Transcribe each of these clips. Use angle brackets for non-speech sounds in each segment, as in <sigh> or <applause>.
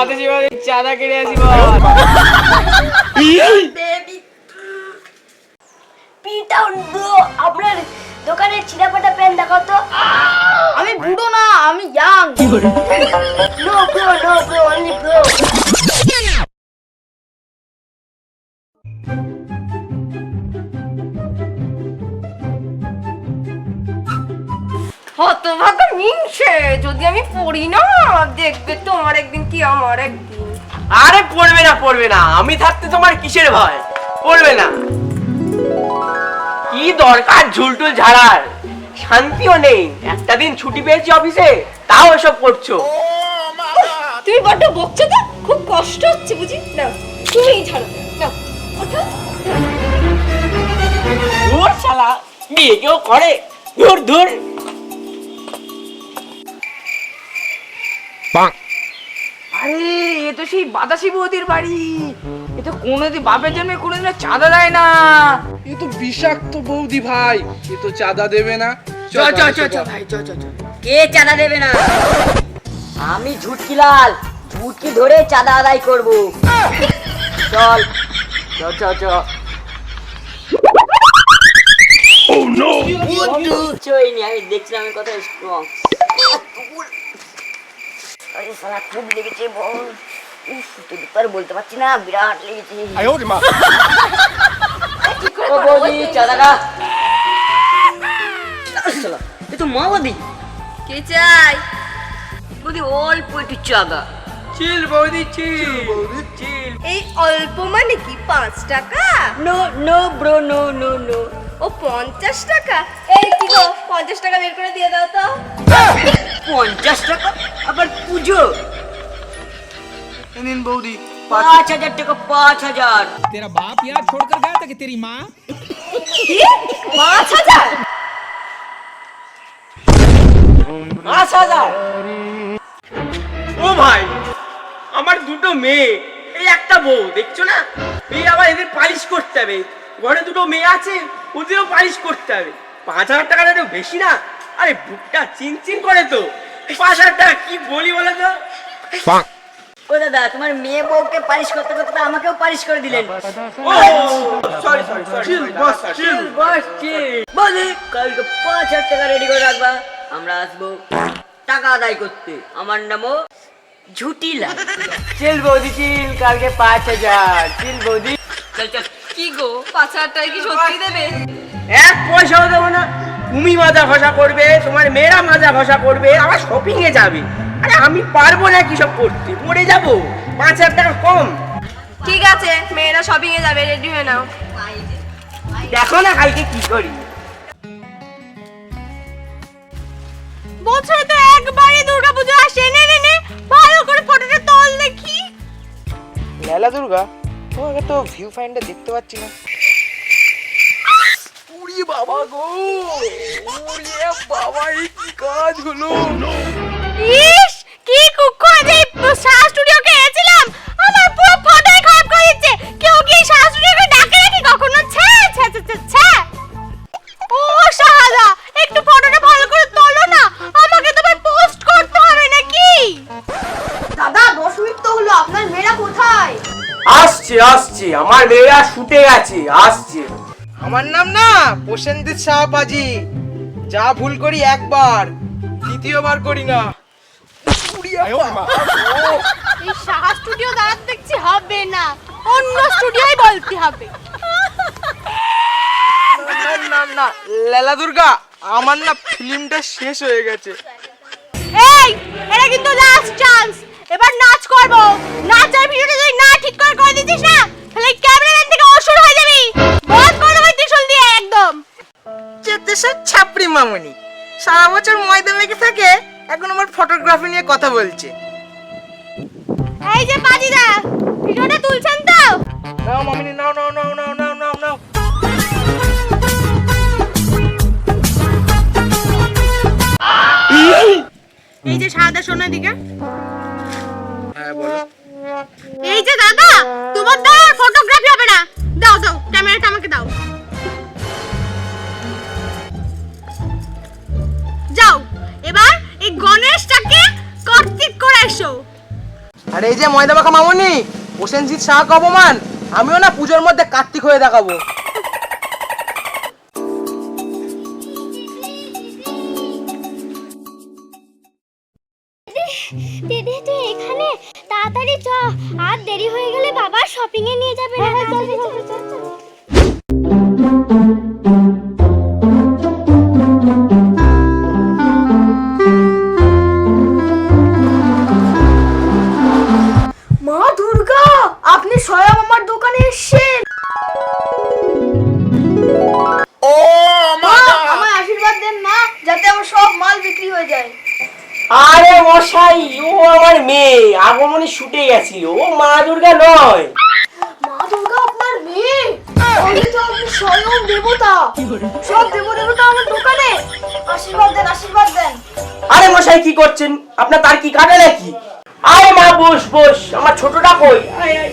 বাতাসি বাড়ি চাঁদা কেড়ে আসি আপনার দোকানের ছিঁড়াপাটা প্যান্ট দেখাও তো। আমি বুড়ো না আমি young no bro no bro only bro হতভাগা মিনছে যদি আমি পড়ি না দেখবে তোমার একদিন কি আমার একদিন। আরে পড়বে না পড়বে না। আমি থাকতে তোমার কিসের ভয়? পড়বে না। কি দরকার ঝুলটুল ঝাড়ার? শান্তিও নেই। একটা দিন ছুটি পেয়েছি অফিসে তাও এসব করছ। তুমি বড্ড বকছো তো? খুব কষ্ট হচ্ছে বুঝি? না তুমি ছাড়ো না ওঠো। শালা বিয়ে কেউ করে। দূর দূর আরে এ তো সেই বাতাসি বৌদির বাড়ি। এ তো কোনোদিন বাপের জন্য কোনোদিন চাঁদা দেয় না। এ তো বিষাক্ত বৌদি ভাই। এ তো চাঁদা দেবে না। চ চ চ চ ভাই চ চ চ। কে চাঁদা দেবে না? আমি ঝুটকিলাল ঝুটকি ধরে চাঁদা আদায় করব। চল। চ চ চ। চইনি আমি দেখছিলাম আমি কত স্ট্রং আরে সালা খুব লেগেছে বল। উফ তুই তো বলতে পারছি না বিরাট লেগেছে। ও বৌদি চাঁদাটা চলো এ তো মাওয়াদি কে চাই? বৌদি অল্প একটু চাঁদা চিল বৌদি চিল। চিল এই অল্প মানে কি পাঁচ টাকা? No no bro no no no ও পঞ্চাশ টাকা? এই কি গো পঞ্চাশ টাকা বের করে দিয়ে দাও তো। পঞ্চাশ টাকা? আবার পুজো? নিন বৌদি পাঁচ হাজার টাকা পাঁচ হাজার। তেরা বাপ ইয়ার ছোড় কর গয়া থাকে তেরি মা পাঁচ হাজার? পাঁচ হাজার। ও ভাই আমার দুটো মেয়ে এই একটা বউ দেখছ না? এই আবার এদের পালিশ করতে হবে। ঘরে দুটো মেয়ে আছে ওদেরও পালিশ করতে হবে। পাঁচ হাজার টাকাটা একটু বেশি না। আরে বুকটা চিনচিন করে তো। পাঁচ হাজার টাকা কি বলি বলে তো? ও দাদা তোমার মেয়ে বউকে পালিশ করতে করতে আমাকেও পালিশ করে দিলেন। ও sorry sorry sorry chill boss chill boss বলি কালকে পাঁচ হাজার টাকা রেডি করে রাখবা। আমরা আসব টাকা আদায় করতে। আমার নামও ঝুটিলা চিল বৌদি চিল কালকে পাঁচ হাজার। চিল বৌদি। চল চল। কি গো? পাঁচ হাজার টাকা কি সত্যি দেবে? এক পয়সাও দেবো না। তুমি মাজা ঘষা করবে তোমার মেয়েরা মাজা ঘষা করবে আবার শপিং এ যাবে। আরে আমি পারব না কি সব করতে পড়ে যাব। পাঁচ হাজার টাকা কম। ঠিক আছে মেয়েরা শপিং এ যাবে রেডি হয়ে নাও। দেখো না কালকে কি করি। বছরে তো একবারই দুর্গাপুজো আসে। নে নে নে ভালো করে ফটোটা তোল দেখি। লেলা দুর্গা? তোমাকে তো ভিউ ফাইন্ডার দেখতে পাচ্ছি না। উড়ি বাবা গো উড়ি বাবা এই কি কাজ হলো আমার মেয়েরা শুটে গেছে আসছে। আমার নাম না প্রসেনজিৎ শাহবাজি যা ভুল করি একবার দ্বিতীয়বার করি না। এই সাহা স্টুডিও দাঁড়াতে দেখছি হবে না। অন্য স্টুডিওই বলতে হবে। না না না লেলা দুর্গা। আমার না ফিল্মটা শেষ হয়ে গেছে। এই এটা কিন্তু লাস্ট মেখে থাকে? এখন আমার ফটোগ্রাফি নিয়ে কথা বলছে। এই যে বাজিদা ভিডিওটা তুলছেন তো? নাও মামুনি নাও নাও নাও নাও নাও নাও নাও। এই যে সাদা সোনা দিকে হ্যাঁ বলো। এই যে দাদা তোমার দাও ফটোগ্রাফি হবে না। দাও দাও ক্যামেরাটা আমাকে দাও। আর এই যে ময়দা মাখা মামনি প্রসেনজিৎ শাহকে অপমান। আমিও না পুজোর মধ্যে কার্তিক হয়ে দেখাবো। আশীর্বাদ দেন আশীর্বাদ দেন। আরে মশাই কি করছেন? আপনার তার কি কাটে নাকি? আরে মা বস বস। আমার ছোটটা কই? আয়, আয়।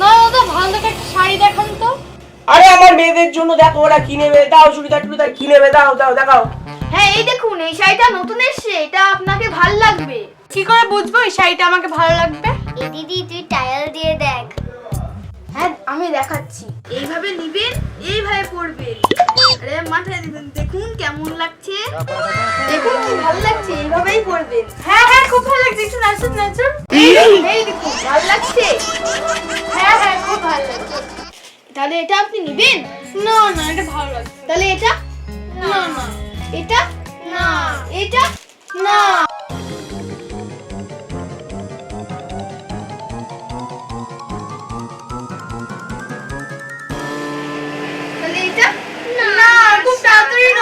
দাদা ভালো একটা শাড়ি দেখান তো। আরে আমার মেয়েদের জন্য দেখো ওরা কি নেবে? দাও চুড়িদার টুড়িদার কি নেবে? দাও দাও দেখাও। হ্যাঁ এই দেখুন এই শাড়িটা নতুন এসেছে এটা আপনাকে ভালো লাগবে। কি করে বুঝব এই শাড়িটা আমাকে ভালো লাগবে? দিদি তুই টায়াল দিয়ে দেখ। হ্যাঁ আমি দেখাচ্ছি। এইভাবে নিবেন এইভাবে পরবেন। আরে মাথায় দিবেন দেখুন কেমন লাগছে। দেখুন কি ভালো লাগছে এইভাবেই পরবেন। হ্যাঁ হ্যাঁ খুব ভালো লাগছে একটু নাচুন নাচুন। এই দেখুন ভালো লাগছে। হ্যাঁ হ্যাঁ খুব ভালো লাগছে। তাহলে এটা আপনি নিবেন? না না এটা ভালো লাগছে তাহলে এটা? না না। এটা? না। এটা? না।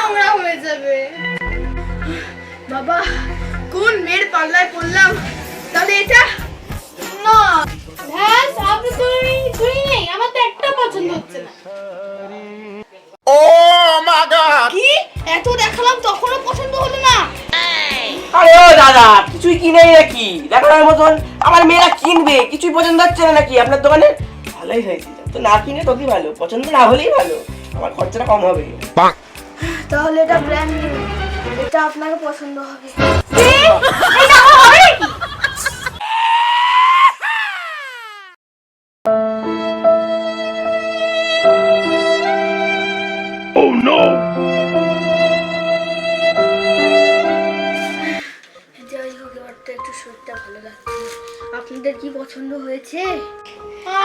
নোংরা হয়ে যাবে। বাবা কোন মেয়ের পাল্লায় পড়লাম? তাহলে এটা? হ্যাঁ নেই। আমার তো একটা পছন্দ হচ্ছে না। কি? এত দেখালাম তখনও পছন্দ হলো না। আরে ও দাদা কিছুই কিনেই নাকি? দেখানোর মতন আমার মেয়েরা কিনবে কিছুই পছন্দ হচ্ছে না নাকি? আপনার দোকানে? ভালোই হয়েছে। তো না কিনে তোকে ভালো পছন্দ না হলেই ভালো। আমার খরচাটা কম হবে। তাহলে এটা ব্র্যান্ড নিউ এটা আপনাকে পছন্দ হবে। এবার একটু শরীরটা ভালো লাগছে আপনাদের কি পছন্দ হয়েছে?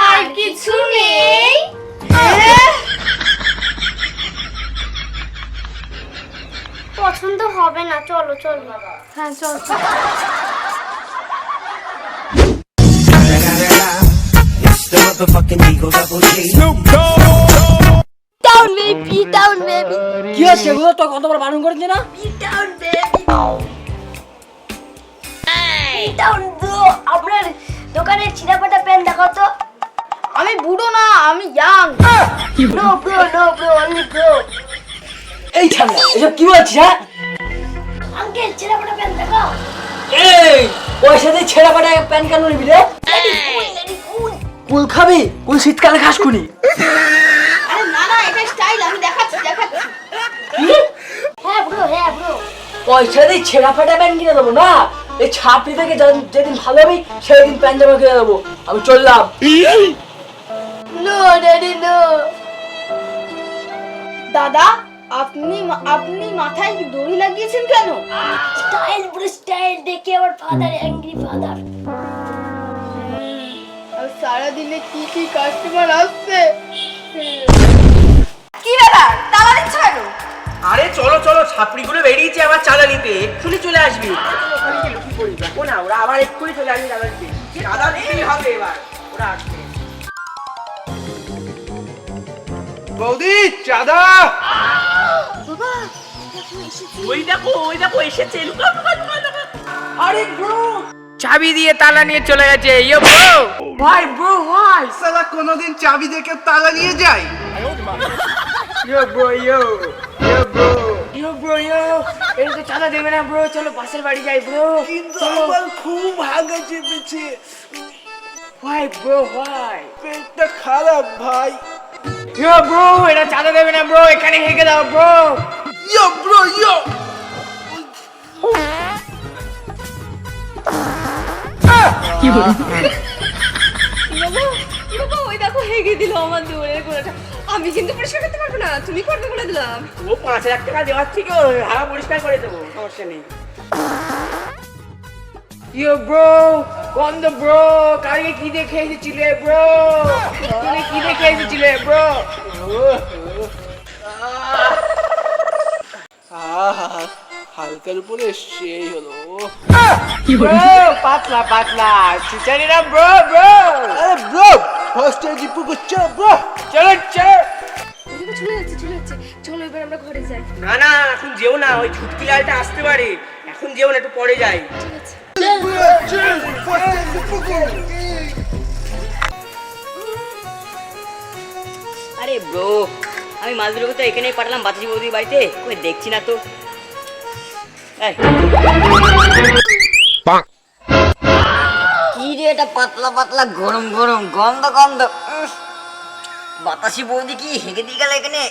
আর কিছু নেই। পছন্দ হবে না। চলো চলো। হ্যাঁ চল। কি হচ্ছে এগুলো তো কতবার বারণ করেছে না? আপনার প্যান দেখাও তো। আমি বুড়ো না আমি young no bro bro only bro এই ঠান্ডা এসব কি বলছিস হ্যাঁ? আঙ্কেল ছিঁড়াপাটা প্যান দেখাও এই পয়সা দিয়ে ছেঁড়া পাটা প্যান কেন নিবি রে? কুল খাবি? কুল শীতকালে খাস খুনি। আরে না না এটা স্টাইল আমি দেখাচ্ছি দেখাচ্ছি। হ্যাঁ ব্রো হ্যাঁ ব্রো পয়সা দিয়ে ছেঁড়া ফাটা প্যান্ট কিনে দেবো না? এই ছাপড়ি থেকে যেদিন- যেদিন ভালো হবে সেদিন প্যান্ট জামা কিনে দেবো। আমি চললাম। নো ড্যাডি নো দাদা? আপনি মা- আপনি মাথায় কি দড়ি লাগিয়েছেন কেন? স্টাইল পুরো স্টাইল দেখে আমার ফাদার অ্যাংরি ফাদার আর সারাদিনে কি কি কাস্টমার আসছে? কি ব্যাপার? তালা দিচ্ছ কেন? আরে চলো চলো ছাপড়িগুলো বেরিয়েছে আবার চাঁদা নিতে এক্ষুনি চলে আসবি। চলো, ওখানে গিয়ে লুকিয়ে পড়ি। না ওরা আবার এক্ষুনি চলে আসবে দাদা দিতেই হবে এবার। ওরা আসবে। বৌদি চাঁদা ওই দেখো ওই দেখো এসেছে। লুকাও লুকাও লুকাও লুকাও। আরে ব্রো। চাবি দিয়ে তালা নিয়ে চলে গেছে। ইয়ো ব্রো। ভাই ব্রো ভাই। সালা কোনোদিন চাবি দেখে তালা নিয়ে যায় yo bro yo yo bro. Yo bro yo. এটা চাঁদা দেবে না ব্রো। চলো পাশের বাড়ি যাই ব্রো। কিন্তু আমার খুব হাগা চেপেছে। হোয়াই ব্রো পেটটা খারাপ ভাই। ইয়ো ব্রো এটা চাঁদা দেবে না ব্রো এখানে হেগে দাও ব্রো ইয়ো ব্রো ইয়ো বাবা ওই দেখো হেগে দিল আমার দৌড়ের গোড়াটা আমি কিন্তু পরিষ্কার করতে পারব না তুমি করবে বলে দিলাম। ও পাঁচ হাজার টাকা দেওয়ার থেকে হাওয়া পরিষ্কার করে দেবো সমস্যা নেই। ইয়ো ব্রো গন্ধ ব্রো কালকে কি দেখে এসেছিলে ব্রো তুমি কি দেখে এসেছিলে ব্রো হালকার উপরে সেই হলো। ব্রো পাতলা পাতলা চিচারি না ব্রো ব্রো আরে ব্রো ফার্স্ট ইয়ার জিপু করছ ব্রো চলো চলো। চলে যাচ্ছে চলে যাচ্ছে চলো এবার আমরা ঘরে যাই। না না এখন যেও না ওই ঝুটকি লালটা আসতে পারে। এখন যেও না একটু পরে যাই। আরে ব্রো আমি মাছগুলোকে তো এখানেই পাঠালাম বাতাসি বৌদির বাড়িতে। কই দেখছি না তো। কি রে এটা পাতলা পাতলা গরম গরম গন্ধ গন্ধ। বাতাসি বৌদি কি হেগে দিয়ে গেল এখানে?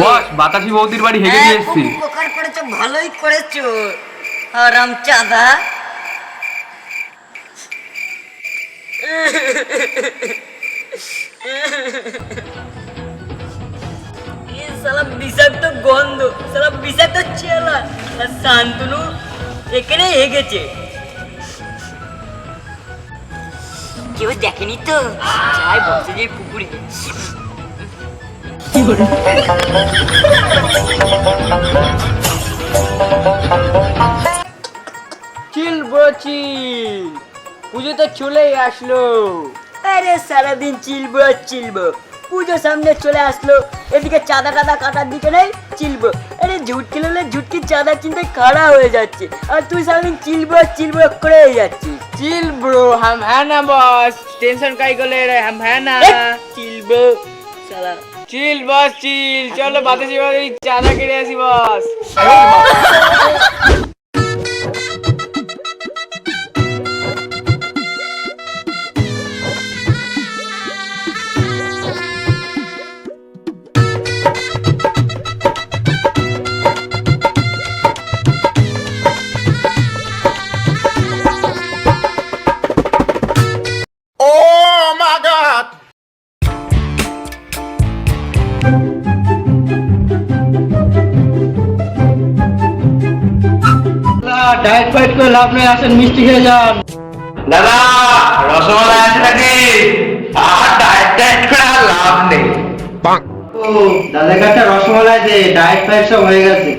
বস বাতাসি বৌদির বাড়ি হেগে দিয়ে এসছি। উপকার করেছ ভালোই করেছ। আরাম চাঁদা এ বিষাক্ত গন্ধ শালা বিষাক্ত চেলা আর শান্তনু এখানে হেগেছে। কেউ দেখেনি তো? যাই বসে যে পুকুরে। চিল ব্রো চিল পুজো তো চলেই আসলো। আরে সারাদিন চিলবো চিলবো পুজো সামনে চলে আসলো। এদিকে চাঁদা টাদা কাটার দিকে নেই চিলবো আরে ঝুটকি হলে ঝুটকি চাঁদা চিনতে খাড়া হয়ে যাচ্ছে। আর তুই সারাদিন চিলবো চিলবো করে যাচ্ছিস। চিল ব্রো হাম হ্যাঁ না বস। টেনশন কাই গলে হাম হ্যাঁ না চিলবো সালা চিল বস চিল চলো বাতাসি চাঁদা কেটে আসি বস করে লাভ নেই আসেন মিষ্টি খেয়ে যান। দাদা রসমালাই আছে নাকি? আর ডায়েট ডায়েট করে আর লাভ নেই। ও দাদার কাছে রসমালাই দে ডায়েট ফাইট সব হয়ে গেছে।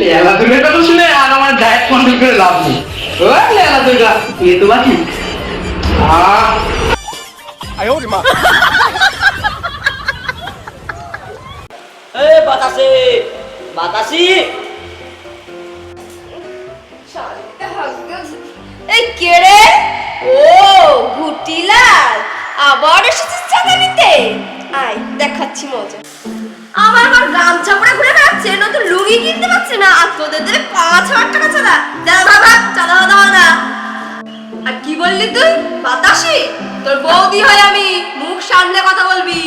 লেলা দুর্গার কথা শুনে আর আমার ডায়েট কন্ট্রোল করে লাভ নেই। ও লেলা দুর্গা এ তো বাকি। আহ। এ বাতাসে, বাতাসি। এই কে ও গুটিলাল আবার এসেছিস আয়, দেখাচ্ছি মজা। আমার ঘুরে বেড়াচ্ছে, নতুন লুঙ্গি কিনতে পারছে না, আর তোদের দেবে পাঁচ হাজার টাকা চাঁদা। চাঁদা না আর কি বললি তুই? বাতাসি? তোর বৌদি হয় আমি, মুখ সামলে কথা বলবি।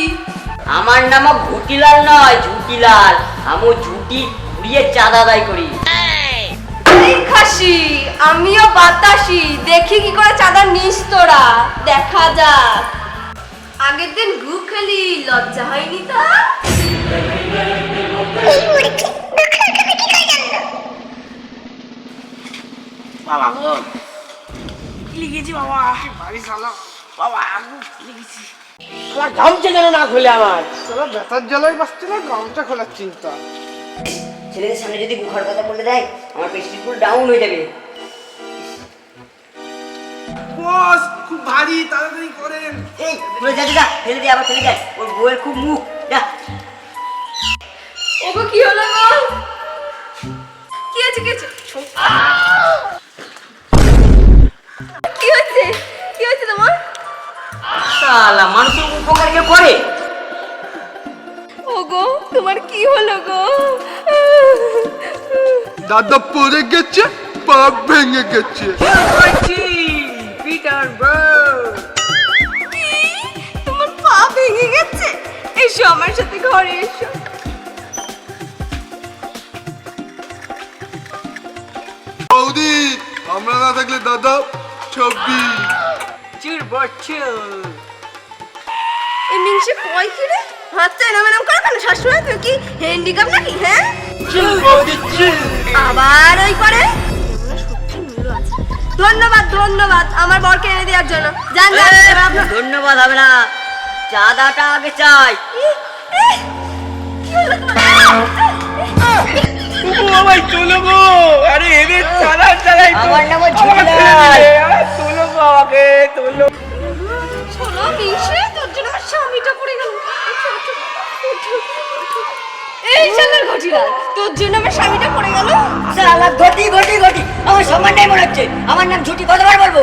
আমার নাম ঘুটিলাল নয় ঝুটিলাল। আমি ঝুটি ঘুরিয়ে চাঁদা আদায় করি। এই খাসি আমিও বাতাসি। দেখি কি করে চাঁদা নিস তোরা। দেখা যাক। আগের দিন গু খেলি লজ্জা হয়নি তা? বাবা গো। লিখেছি বাবা? বাড়ি চালা বাবা লিখেছি? আমার গামছা যেন না খুলে আমার। চলো ব্যথার জ্বালায় বাঁচছে না গামছা খোলার চিন্তা। ছেলেদের সামনে যদি গুহার কথা বলে দেয় আমার পেস্টিস পুরো ডাউন হয়ে যাবে। বস খুব ভারী তাড়াতাড়ি করেন। এই বলে যা যা ফেলে দে আবার ফেলে যায় ওর বউয়ের খুব মুখ যা। ওগো কি হলো গো? কি আছে কি আছে শালা মানুষের উপকার কেউ করে? ওগো তোমার কি হলো গো? দাদা পড়ে গেছে পা ভেঙে গেছে। পিটার ব্রো তোমার পা ভেঙে গেছে? এসো আমার সাথে ঘরে এসো। বৌদি আমরা না থাকলে দাদা চুল বচ্চুল এই মিংসে কয় কি রে? হাতটা এরম এরম করো কেন শাশুড়ি তুই কি হ্যান্ডিক্যাপ নাকি হ্যাঁ? আবার ওই করে। সত্যি মিলো আছে। ধন্যবাদ ধন্যবাদ আমার বরকে এনে দেওয়ার জন্য। যান যান ধন্যবাদ হবে না। চাঁদাটা আগে চাই। চলো গো আরে এদের চালা চালাই আমার তোলো তোলো তোর জন্য আমার স্বামীটা পড়ে গেল এই শালার ঘটিরা তোর জন্য আমার স্বামীটা পড়ে গেল সালা ঘটি ঘটি ঘটি আমার সম্মানটাই মনে হচ্ছে আমার নাম ঝুটি কতবার বলব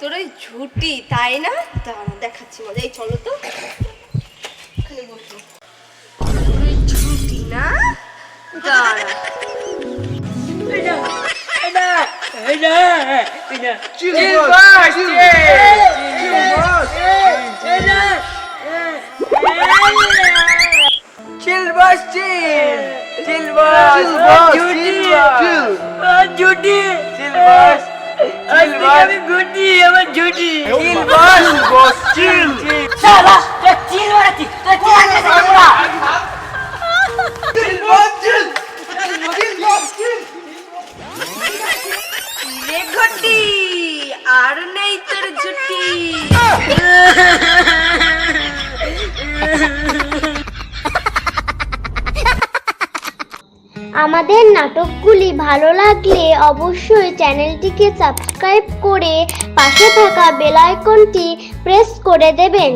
তোর ওই ঝুটি তাই না দাঁড়া দেখাচ্ছি মজা এই চলো তো এখানে বসো ঝুটি না দাঁড়া বস ঝুটি ঝুটি চিল বস আজ থেকে আমি ঘুটি আমার ঝুটি চিল বস বস চিল চিল তুই চিল আনতে পুরা রে ঘটি আর নেই তোর ঝুটি। <laughs> আমাদের নাটকগুলি ভালো লাগলে অবশ্যই চ্যানেলটিকে সাবস্ক্রাইব করে পাশে থাকা বেল আইকনটি প্রেস করে দেবেন।